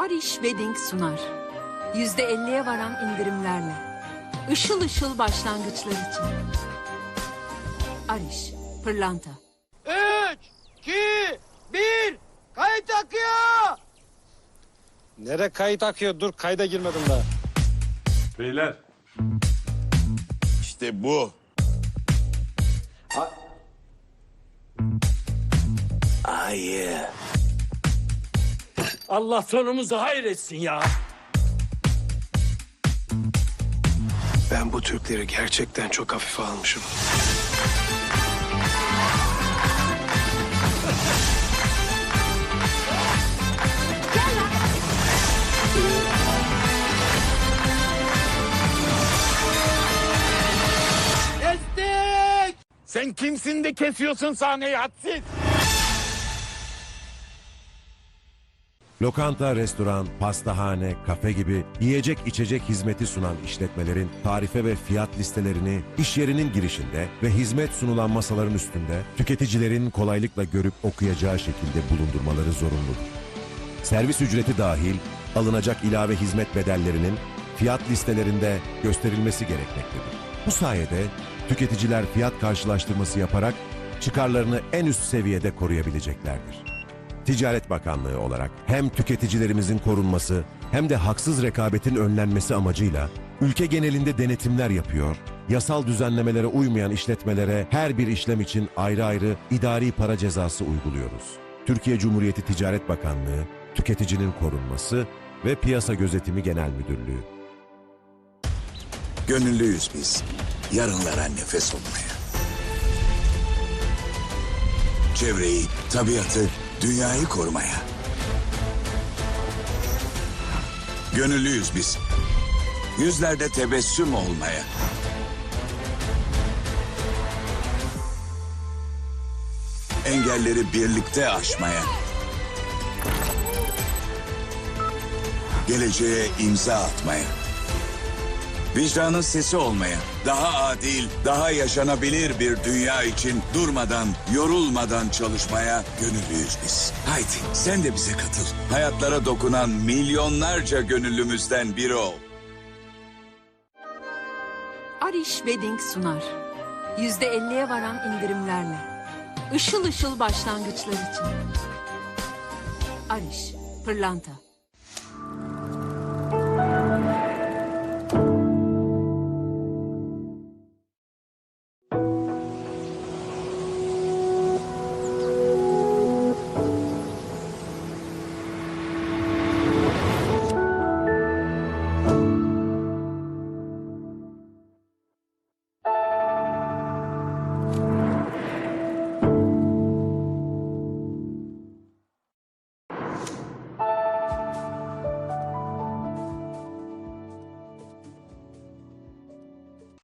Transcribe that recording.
Ariş Wedding sunar. Yüzde elliye varan indirimlerle. Işıl ışıl başlangıçlar için. Ariş, pırlanta. 3, 2, 1, kayıt akıyor. Nere kayıt akıyor? Dur kayda girmedim daha. Beyler İşte bu. Ayı. Allah sonumuzu hayretsin ya. Ben bu Türkleri gerçekten çok hafife almışım. Sen kimsin de kesiyorsun sahneyi hadsiz? Lokanta, restoran, pastahane, kafe gibi yiyecek içecek hizmeti sunan işletmelerin tarife ve fiyat listelerini iş yerinin girişinde ve hizmet sunulan masaların üstünde tüketicilerin kolaylıkla görüp okuyacağı şekilde bulundurmaları zorunludur. Servis ücreti dahil alınacak ilave hizmet bedellerinin fiyat listelerinde gösterilmesi gerekmektedir. Bu sayede tüketiciler fiyat karşılaştırması yaparak çıkarlarını en üst seviyede koruyabileceklerdir. Ticaret Bakanlığı olarak hem tüketicilerimizin korunması hem de haksız rekabetin önlenmesi amacıyla ülke genelinde denetimler yapıyor, yasal düzenlemelere uymayan işletmelere her bir işlem için ayrı ayrı idari para cezası uyguluyoruz. Türkiye Cumhuriyeti Ticaret Bakanlığı, Tüketicinin Korunması ve Piyasa Gözetimi Genel Müdürlüğü. Gönüllüyüz biz. Yarınlara nefes olmaya. Çevreyi, tabiatı, dünyayı korumaya. Gönüllüyüz biz. Yüzlerde tebessüm olmaya. Engelleri birlikte aşmaya. Geleceğe imza atmaya. Vicdanın sesi olmaya, daha adil, daha yaşanabilir bir dünya için durmadan, yorulmadan çalışmaya gönüllüyüz biz. Haydi sen de bize katıl. Hayatlara dokunan milyonlarca gönüllümüzden biri ol. Ariş Wedding sunar. Yüzde elliye varan indirimlerle. Işıl ışıl başlangıçlar için. Ariş, pırlanta. you